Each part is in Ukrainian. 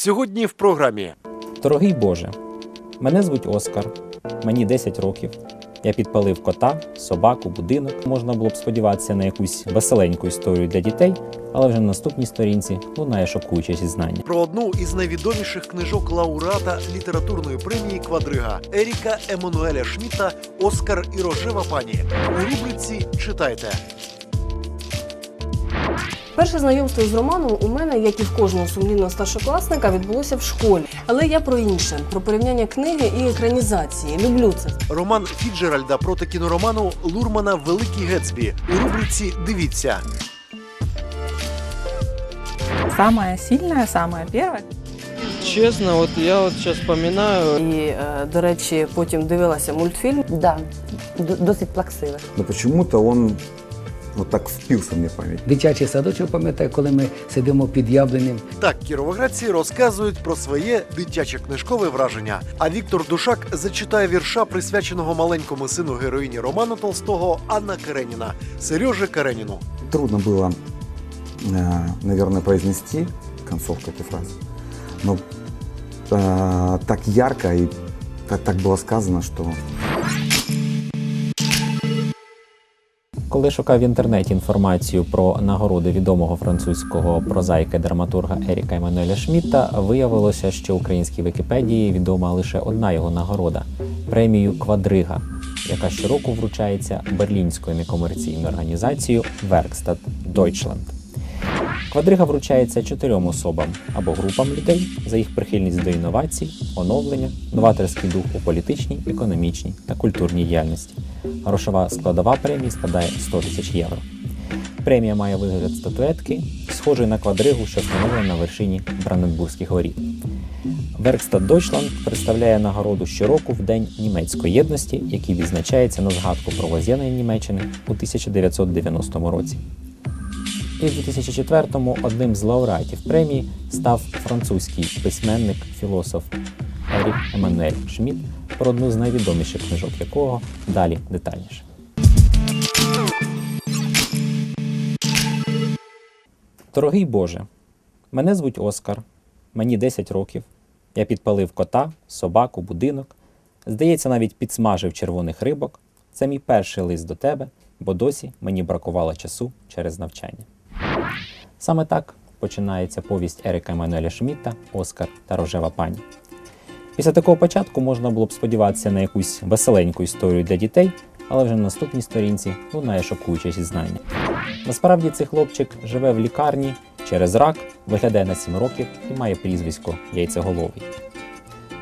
Сьогодні в програмі Дорогий Боже, мене звуть Оскар, мені 10 років. Я підпалив кота, собаку, будинок. Можна було б сподіватися на якусь веселеньку історію для дітей, але вже на наступній сторінці лунає шокуюче зізнання. про одну із найвідоміших книжок лауреата літературної премії Квадрига Еріка Еммануеля Шміта Оскар і рожева пані. У рубриці читайте. Перше знайомство з романом у мене, як і в кожного сумлінного старшокласника, відбулося в школі. Але я про інше, про порівняння книги і екранізації. Люблю це. Роман Фіджеральда проти кінороману Лурмана Великий Гетсбі. У рубриці Дивіться. Самая сильная, самая первая. Честно, вот я вот сейчас вспоминаю, І, е, до речі, потім дивилася мультфільм. Да, д- досить плаксиве. Но почему-то он вот так впился мне в память. Дитячий садочок, пам'ятаю, коли ми сидимо під яблунем. Так кіровоградці розказують про своє дитяче книжкове враження. А Віктор Душак зачитає вірша, присвяченого маленькому сину героїні роману Толстого Анна Кареніна Сережі Кареніну. Трудно было, э, наверное, произнести концовку этой фразы, но э, так ярко и так, так было сказано, что Коли шукав в інтернеті інформацію про нагороди відомого французького прозаїка драматурга Еріка Еммануеля Шмітта, виявилося, що українській Вікіпедії відома лише одна його нагорода премію Квадрига, яка щороку вручається берлінською некомерційною організацією Werkstatt Deutschland. Квадрига вручається чотирьом особам або групам людей за їх прихильність до інновацій, оновлення, новаторський дух у політичній, економічній та культурній діяльності. Грошова складова премії складає 100 тисяч євро. Премія має вигляд статуетки, схожої на квадригу, що встановлена на вершині Бранденбурзьких воріт. Werkstatt Deutschland представляє нагороду щороку в День німецької єдності, який відзначається на згадку про воз'єднання Німеччини у 1990 році. І в 2004-му одним з лауреатів премії став французький письменник, філософ Ерік Еммануель Шмідт, про одну з найвідоміших книжок якого далі детальніше. Дорогий Боже, мене звуть Оскар, мені 10 років. Я підпалив кота, собаку, будинок. Здається, навіть підсмажив червоних рибок. Це мій перший лист до тебе, бо досі мені бракувало часу через навчання. Саме так починається повість Ерика Еммануеля Шмітта Оскар та рожева пані. Після такого початку можна було б сподіватися на якусь веселеньку історію для дітей, але вже на наступній сторінці лунає шокуюче зізнання. Насправді цей хлопчик живе в лікарні через рак, виглядає на 7 років і має прізвисько яйцеголовий.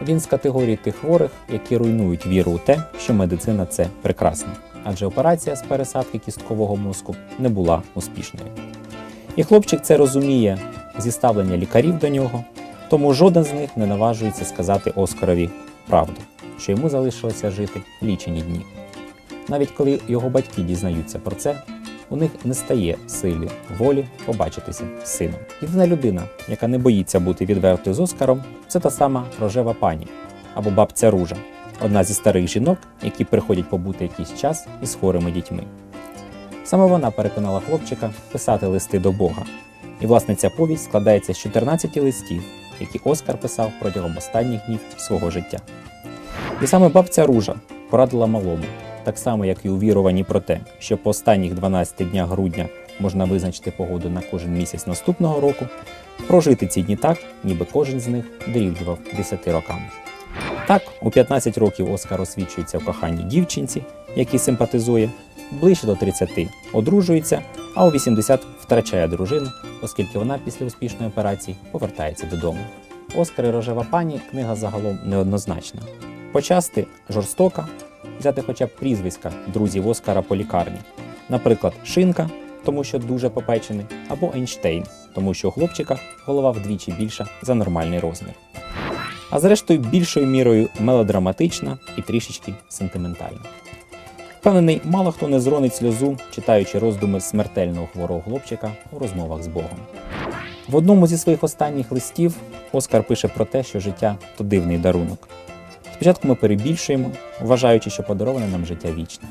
Він з категорії тих хворих, які руйнують віру у те, що медицина це прекрасно, адже операція з пересадки кісткового мозку не була успішною. І хлопчик це розуміє зі ставлення лікарів до нього, тому жоден з них не наважується сказати Оскарові правду, що йому залишилося жити лічені дні. Навіть коли його батьки дізнаються про це, у них не стає сили волі побачитися з сином. Єдина людина, яка не боїться бути відвертою з Оскаром, це та сама рожева пані або бабця Ружа, одна зі старих жінок, які приходять побути якийсь час із хворими дітьми. Саме вона переконала хлопчика писати листи до Бога. І власне ця повість складається з 14 листів, які Оскар писав протягом останніх днів свого життя. І саме бабця Ружа порадила малому, так само як і увірувані про те, що по останніх 12 днях грудня можна визначити погоду на кожен місяць наступного року, прожити ці дні так, ніби кожен з них дорівнював 10 рокам. Так, у 15 років Оскар освічується в коханні дівчинці, який симпатизує, ближче до 30 одружується, а у 80 втрачає дружину, оскільки вона після успішної операції повертається додому. Оскар і рожева пані книга загалом неоднозначна. Почасти жорстока, взяти хоча б прізвиська друзів Оскара по лікарні. Наприклад, Шинка, тому що дуже попечений, або Ейнштейн, тому що у хлопчика голова вдвічі більша за нормальний розмір. А зрештою, більшою мірою мелодраматична і трішечки сентиментальна. Впевнений, мало хто не зронить сльозу, читаючи роздуми смертельного хворого хлопчика у розмовах з Богом. В одному зі своїх останніх листів Оскар пише про те, що життя то дивний дарунок. Спочатку ми перебільшуємо, вважаючи, що подароване нам життя вічне.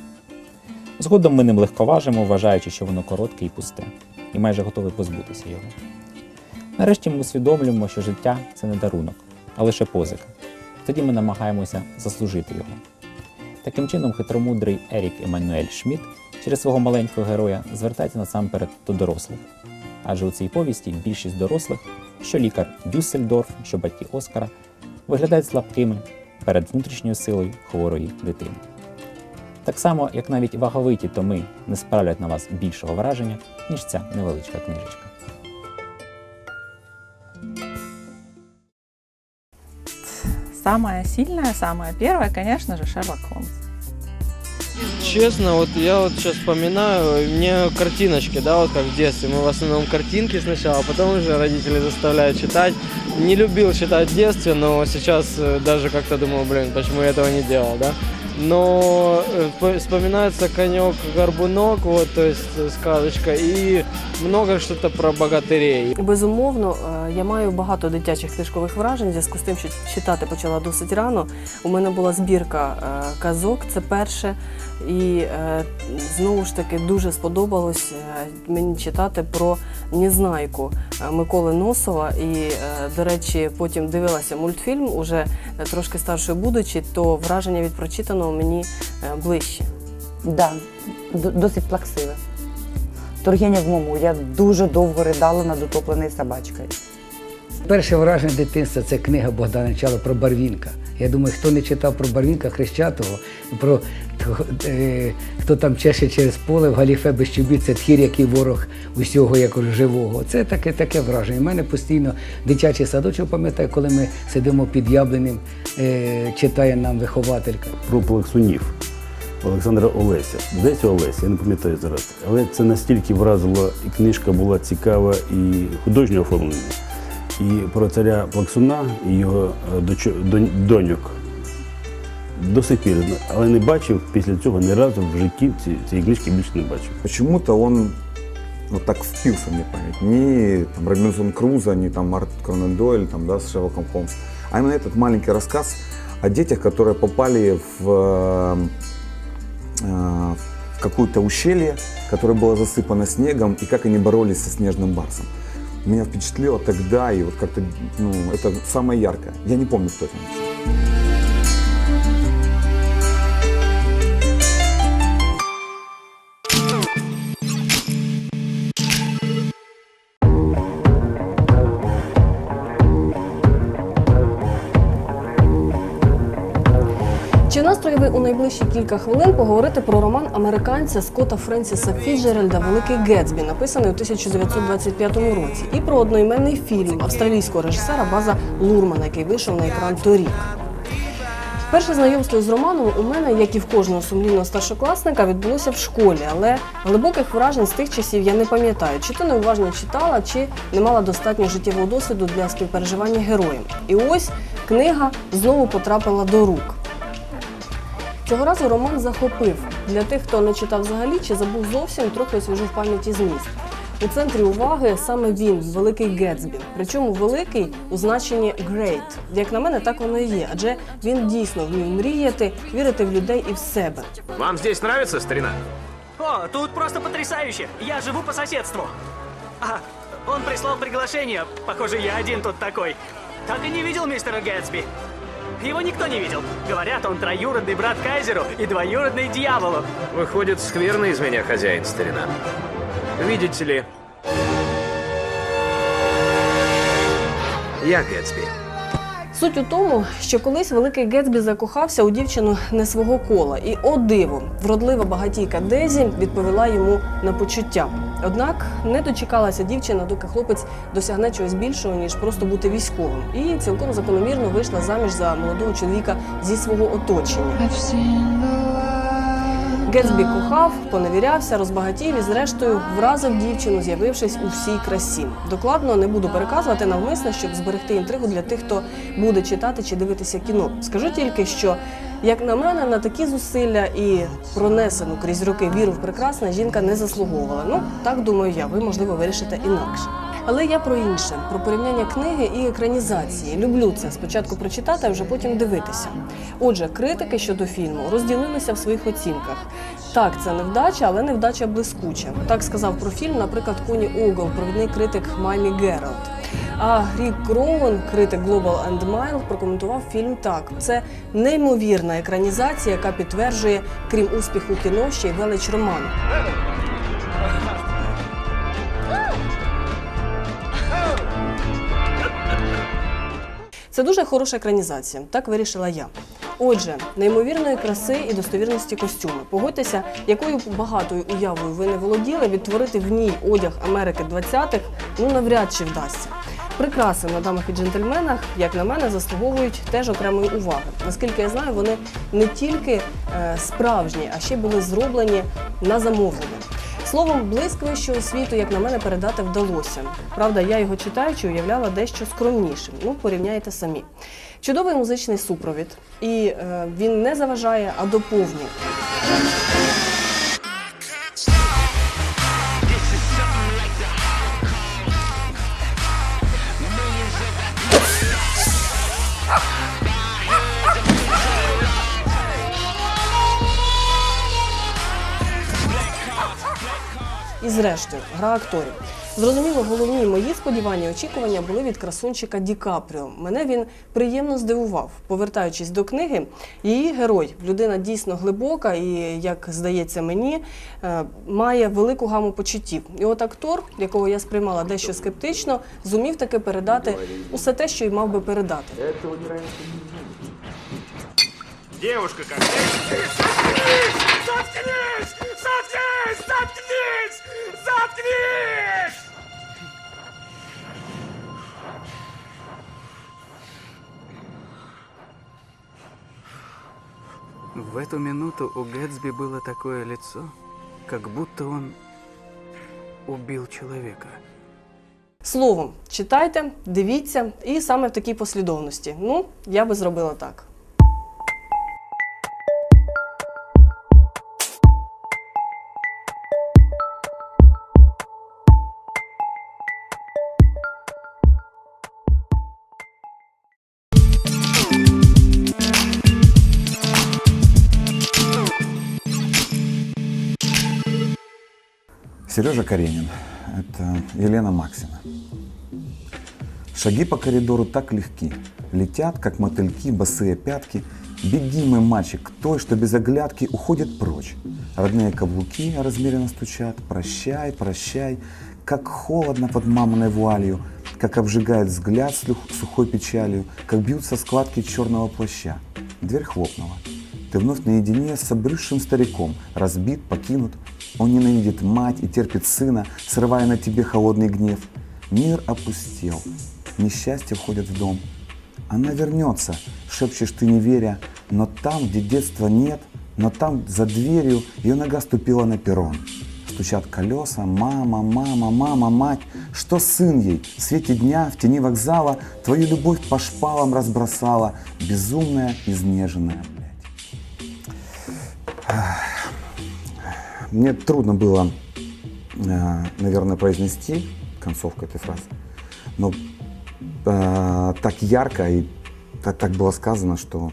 Згодом ми ним легковажимо, вважаючи, що воно коротке і пусте, і майже готові позбутися його. Нарешті ми усвідомлюємо, що життя це не дарунок, а лише позика. Тоді ми намагаємося заслужити його. Таким чином, хитромудрий Ерік Еммануель Шмідт через свого маленького героя звертається насамперед до дорослих. Адже у цій повісті більшість дорослих, що лікар Дюссельдорф, що батьки Оскара, виглядають слабкими перед внутрішньою силою хворої дитини. Так само, як навіть ваговиті томи не справлять на вас більшого враження, ніж ця невеличка книжечка. Самая сильная, самая первая, конечно же, Шерлок Холмс. Честно, вот я вот сейчас вспоминаю, мне картиночки, да, вот как в детстве. Мы в основном картинки сначала, а потом уже родители заставляют читать. Не любил читать в детстве, но сейчас э, даже как-то думаю, блин, почему я этого не делал, да. Но э, вспо- вспоминается конек горбунок, вот, то есть э, сказочка, и много что-то про богатырей. Безумовно, я маю багато дитячих книжкових вражень. в Зв'язку з тим, що читати почала досить рано. У мене була збірка е, казок, це перше. І е, знову ж таки дуже сподобалось е, мені читати про Незнайку Миколи Носова. І, до речі, потім дивилася мультфільм, уже трошки старшою будучи, то враження від прочитаного мені ближче. Да, досить плаксиве. Торгеня в мому. Я дуже довго ридала над утопленою собачкою. Перше враження дитинства це книга Богдана Чала про Барвінка. Я думаю, хто не читав про Барвінка Хрещатого, про е, хто там чеше через поле в галіфе без чобіт, це тхір, який ворог усього як живого. Це таке таке враження. У мене постійно дитячий садочок пам'ятаю, коли ми сидимо під яблунем, е, читає нам вихователька. про плаксунів Олександра Олеся. Здається, Олеся, я не пам'ятаю зараз. Але це настільки вразило, і книжка була цікава і художньо оформлена. І про царя Плаксуна і його е, дочо- донь- доньок до сих пір, але не бачив після цього ні разу в житті ці- цієї книжки більше не бачив. Почему-то он вот так впился в мне в память. Не там, Робинзон Крузо, не там Март Конан Дойль, там, да, с Шерлоком Холмс, а именно этот маленький рассказ о детях, которые попали в, э, э, в какое-то ущелье, которое было засыпано снегом, и как они боролись со снежным барсом. Меня впечатлило тогда, и вот как-то, ну, это самое яркое. Я не помню, кто это написал. Настрої у найближчі кілька хвилин поговорити про роман американця Скотта Френсіса Фіджеральда Великий Гетсбі, написаний у 1925 році, і про одноіменний фільм австралійського режисера База Лурмана, який вийшов на екран торік. Перше знайомство з романом у мене, як і в кожного сумлінного старшокласника, відбулося в школі, але глибоких вражень з тих часів я не пам'ятаю, чи то неуважно читала, чи не мала достатньо життєвого досвіду для співпереживання героям. І ось книга знову потрапила до рук. Цього разу роман захопив. Для тих, хто не читав взагалі чи забув зовсім, трохи освіжу в пам'яті зміст. У центрі уваги саме він, великий Гетсбі. Причому великий у значенні great. Як на мене, так воно і є. Адже він дійсно вмів мріяти, вірити в людей і в себе. Вам здесь нравится, старина? О, тут просто потрясающе! Я живу по соседству. А, он прислал приглашение. Похоже, я один тут такой. Так и не видел мистера Гэтсби. Его никто не видел. Говорят, он троюродный брат Кайзеру и двоюродный дьяволу. Выходит, скверный из меня хозяин, старина. Видите ли... Я Гэтсби. Суть у тому, що колись великий Гетсбі закохався у дівчину не свого кола, і о диво, вродлива багатійка Дезі відповіла йому на почуття. Однак не дочекалася дівчина, доки хлопець досягне чогось більшого, ніж просто бути військовим, і цілком закономірно вийшла заміж за молодого чоловіка зі свого оточення. Гетсбі кохав, поневірявся, розбагатів і зрештою вразив дівчину, з'явившись у всій красі. Докладно не буду переказувати навмисно, щоб зберегти інтригу для тих, хто буде читати чи дивитися кіно. Скажу тільки, що як на мене, на такі зусилля і пронесену крізь роки віру в прекрасне жінка не заслуговувала. Ну так думаю я. Ви можливо вирішите інакше. Але я про інше, про порівняння книги і екранізації. Люблю це спочатку прочитати, а вже потім дивитися. Отже, критики щодо фільму розділилися в своїх оцінках. Так, це невдача, але невдача блискуча. Так сказав про фільм, наприклад, Коні Огл, провідний критик Маймі Гералд. А Грік Кроун, критик Global and Mile, прокоментував фільм так: це неймовірна екранізація, яка підтверджує, крім успіху кіно, ще й велич роману. Це дуже хороша екранізація, так вирішила я. Отже, неймовірної краси і достовірності костюми. Погодьтеся, якою багатою уявою ви не володіли, відтворити в ній одяг Америки 20-х ну навряд чи вдасться. Прикраси на дамах і джентльменах, як на мене, заслуговують теж окремої уваги. Наскільки я знаю, вони не тільки е, справжні, а ще були зроблені на замовлення. Словом, блиск вищого світу, як на мене, передати вдалося. Правда, я його читаючи, уявляла дещо скромнішим. Ну, порівняйте самі. Чудовий музичний супровід, і е, він не заважає, а доповнює. Зрештою, гра акторів. Зрозуміло, головні мої сподівання і очікування були від красунчика Ді Капріо. Мене він приємно здивував. Повертаючись до книги, її герой, людина дійсно глибока і, як здається мені, е, має велику гаму почуттів. І от актор, якого я сприймала дещо скептично, зумів таки передати усе те, що й мав би передати. Девушка как... Заткнись! Заткнись! Заткнись! Заткнись! Заткнись! В эту минуту у Гэтсби было такое лицо, как будто он убил человека. Словом, читайте, дивіться, і саме в такій послідовності. Ну, я би зробила так. Сережа Каренин. Это Елена Максина. Шаги по коридору так легки. Летят, как мотыльки, босые пятки. Беги, мой мальчик, к той, что без оглядки уходит прочь. Родные каблуки размеренно стучат. Прощай, прощай. Как холодно под маминой вуалью. Как обжигает взгляд с сухой печалью. Как бьются складки черного плаща. Дверь хлопнула. Ты вновь наедине с обрывшим стариком, разбит, покинут. Он ненавидит мать и терпит сына, срывая на тебе холодный гнев. Мир опустел, несчастье входит в дом. Она вернется, шепчешь ты не веря, но там, где детства нет, но там за дверью ее нога ступила на перрон. Стучат колеса, мама, мама, мама, мать. Что сын ей? В свете дня, в тени вокзала Твою любовь по шпалам разбросала, Безумная, изнеженная, блядь. Мне трудно было, э, наверное, произнести концовку этой фразы, но э, так ярко и так, так было сказано, что